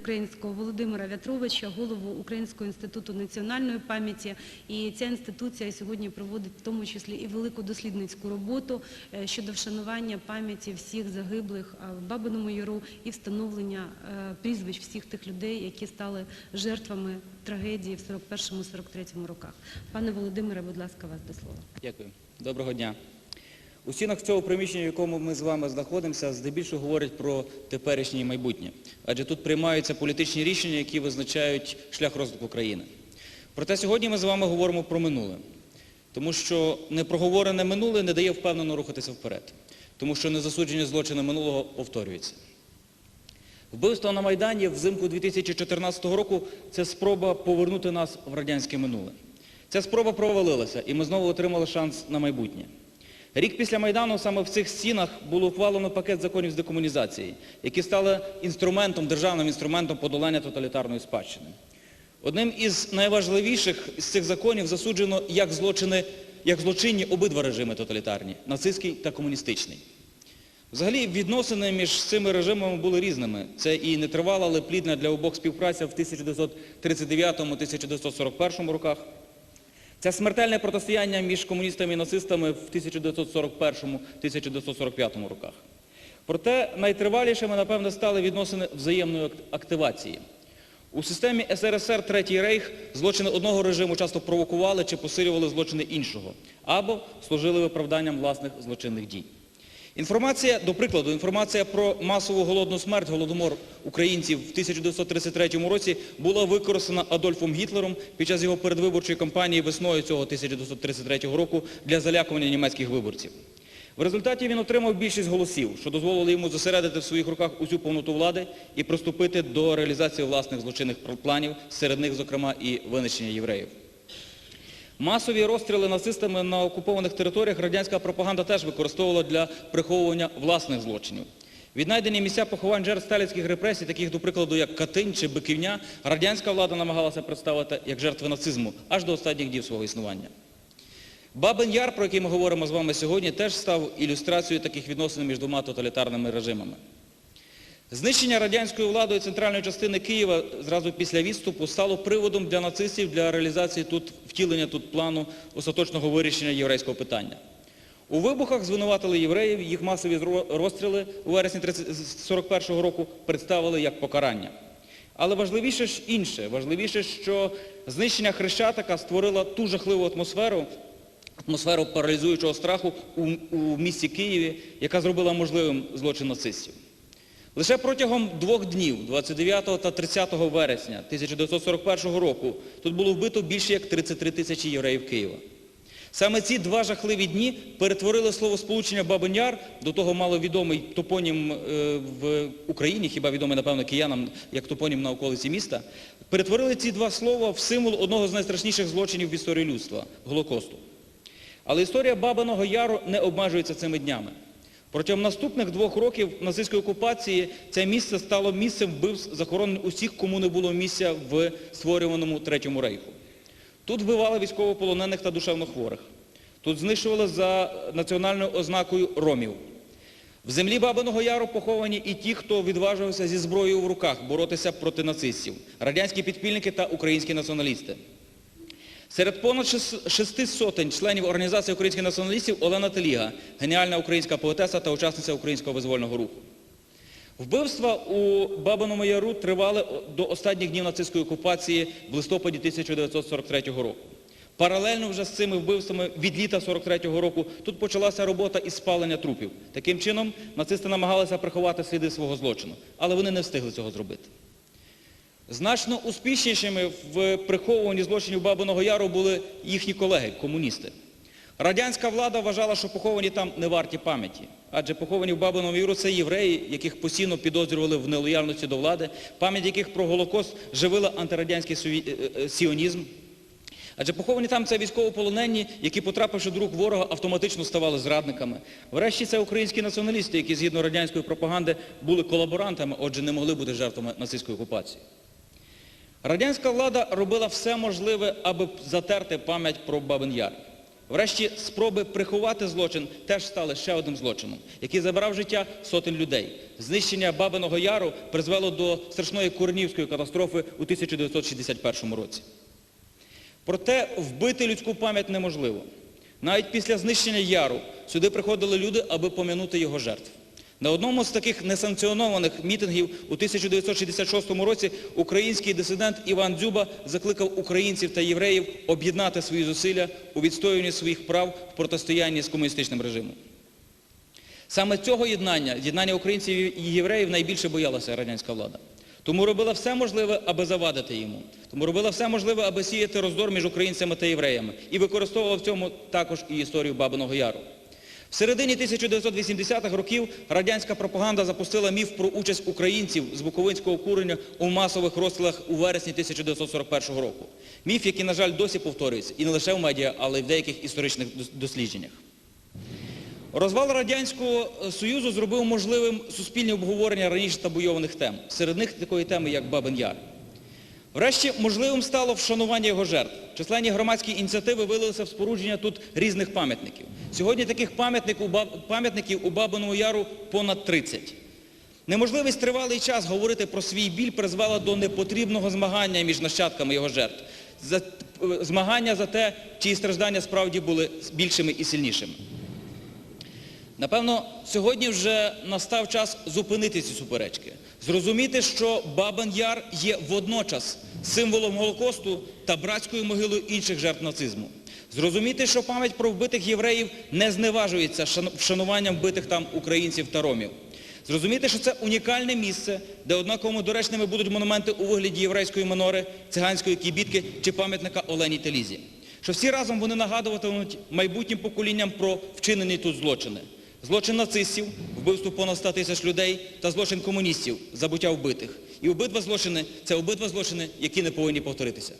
Українського Володимира В'ятровича, голову Українського інституту національної пам'яті. І ця інституція сьогодні проводить в тому числі і велику дослідницьку роботу е, щодо вшанування пам'яті всіх загиблих е, в Бабиному Яру і встановлення е, прізвищ всіх тих людей, які стали жертвами трагедії в 41-43 роках. Пане Володимире, будь ласка, вас до слова. Дякую. Доброго дня. У стінах цього приміщення, в якому ми з вами знаходимося, здебільшого говорять про теперішнє і майбутнє. Адже тут приймаються політичні рішення, які визначають шлях розвитку країни. Проте сьогодні ми з вами говоримо про минуле. Тому що непроговорене минуле не дає впевнено рухатися вперед. Тому що незасуджені злочини минулого повторюються. Вбивство на Майдані взимку 2014 року – це спроба повернути нас в радянське минуле. Ця спроба провалилася, і ми знову отримали шанс на майбутнє. Рік після Майдану саме в цих стінах було ухвалено пакет законів з декомунізації, які стали інструментом, державним інструментом подолання тоталітарної спадщини. Одним із найважливіших з цих законів засуджено як злочини, як злочинні обидва режими тоталітарні – нацистський та комуністичний. Взагалі відносини між цими режимами були різними. Це і нетривала, але плідна для обох співпраця в 1939-1941 роках. Це смертельне протистояння між комуністами і нацистами в 1941-1945 роках. Проте найтривалішими, напевно, стали відносини взаємної активації. У системі СРСР Третій Рейх злочини одного режиму часто провокували чи посилювали злочини іншого, або служили виправданням власних злочинних дій. Інформація, до прикладу, інформація про масову голодну смерть, голодомор українців в 1933 році була використана Адольфом Гітлером під час його передвиборчої кампанії весною цього 1933 року для залякування німецьких виборців. В результаті він отримав більшість голосів, що дозволило йому зосередити в своїх руках усю повноту влади і приступити до реалізації власних злочинних планів, серед них, зокрема, і винищення євреїв. Масові розстріли нацистами на окупованих територіях радянська пропаганда теж використовувала для приховування власних злочинів. Віднайдені місця поховань жертв сталінських репресій, таких, до прикладу, як Катинь чи Биківня, радянська влада намагалася представити як жертви нацизму аж до останніх днів свого існування. Бабин Яр, про який ми говоримо з вами сьогодні, теж став ілюстрацією таких відносин між двома тоталітарними режимами. Знищення радянською владою центральної частини Києва зразу після відступу стало приводом для нацистів для реалізації тут, втілення тут плану остаточного вирішення єврейського питання. У вибухах звинуватили євреїв, їх масові розстріли у вересні 1941 року представили як покарання. Але важливіше ж інше, важливіше, що знищення Хрещатика створило ту жахливу атмосферу, атмосферу паралізуючого страху у, у місті Києві, яка зробила можливим злочин нацистів. Лише протягом двох днів, 29 та 30 вересня 1941 року, тут було вбито більше як 33 тисячі євреїв Києва. Саме ці два жахливі дні перетворили словосполучення Бабин Яр, до того маловідомий топонім е, в Україні, хіба відомий, напевно, киянам, як топонім на околиці міста, перетворили ці два слова в символ одного з найстрашніших злочинів в історії людства – Голокосту. Але історія Бабиного Яру не обмежується цими днями. Протягом наступних двох років нацистської окупації це місце стало місцем вбивств, захоронень усіх, кому не було місця в створюваному Третьому рейху. Тут вбивали військовополонених та душевнохворих. Тут знищували за національною ознакою ромів. В землі Бабиного Яру поховані і ті, хто відважився зі зброєю в руках боротися проти нацистів, радянські підпільники та українські націоналісти. Серед понад шести сотень членів Організації українських націоналістів Олена Теліга, геніальна українська поетеса та учасниця українського визвольного руху. Вбивства у Бабиному Яру тривали до останніх днів нацистської окупації в листопаді 1943 року. Паралельно вже з цими вбивствами від літа 43-го року тут почалася робота із спалення трупів. Таким чином нацисти намагалися приховати сліди свого злочину, але вони не встигли цього зробити. Значно успішнішими в приховуванні злочинів Бабиного Яру були їхні колеги, комуністи. Радянська влада вважала, що поховані там не варті пам'яті. Адже поховані в Бабиному Яру це євреї, яких постійно підозрювали в нелояльності до влади, пам'ять яких про Голокост живила антирадянський сові- е, е, сіонізм. Адже поховані там це військовополонені, які, потрапивши до рук ворога, автоматично ставали зрадниками. Врешті це українські націоналісти, які згідно радянської пропаганди були колаборантами, отже, не могли бути жертвами нацистської окупації. Радянська влада робила все можливе, аби затерти пам'ять про Бабин Яр. Врешті, спроби приховати злочин теж стали ще одним злочином, який забрав життя сотень людей. Знищення Бабиного Яру призвело до страшної Куренівської катастрофи у 1961 році. Проте вбити людську пам'ять неможливо. Навіть після знищення Яру сюди приходили люди, аби пом'янути його жертв. На одному з таких несанкціонованих мітингів у 1966 році український дисидент Іван Дзюба закликав українців та євреїв об'єднати свої зусилля у відстоюванні своїх прав в протистоянні з комуністичним режимом. Саме цього єднання, єднання українців і євреїв найбільше боялася радянська влада. Тому робила все можливе, аби завадити йому. Тому робила все можливе, аби сіяти роздор між українцями та євреями. І використовувала в цьому також і історію Бабиного Яру. В середині 1980-х років радянська пропаганда запустила міф про участь українців з Буковинського курення у масових розстрілах у вересні 1941 року. Міф, який, на жаль, досі повторюється і не лише в медіа, але й в деяких історичних дослідженнях. Розвал Радянського Союзу зробив можливим суспільне обговорення раніше табуйованих тем. Серед них такої теми, як Бабин Яр. Врешті можливим стало вшанування його жертв. Численні громадські ініціативи вилилися в спорудження тут різних пам'ятників. Сьогодні таких пам'ятників у Бабиному Яру понад 30. Неможливість тривалий час говорити про свій біль призвела до непотрібного змагання між нащадками його жертв. Е, змагання за те, чиї страждання справді були більшими і сильнішими. Напевно, сьогодні вже настав час зупинити ці суперечки. Зрозуміти, що Бабин Яр є водночас символом Голокосту та братською могилою інших жертв нацизму. Зрозуміти, що пам'ять про вбитих євреїв не зневажується вшануванням вбитих там українців та ромів. Зрозуміти, що це унікальне місце, де однаково доречними будуть монументи у вигляді єврейської минори, циганської кібітки чи пам'ятника Олені та Лізі. Що всі разом вони нагадуватимуть майбутнім поколінням про вчинені тут злочини. Злочин нацистів, вбивство понад 100 тисяч людей та злочин комуністів, забуття вбитих. І обидва злочини – це обидва злочини, які не повинні повторитися.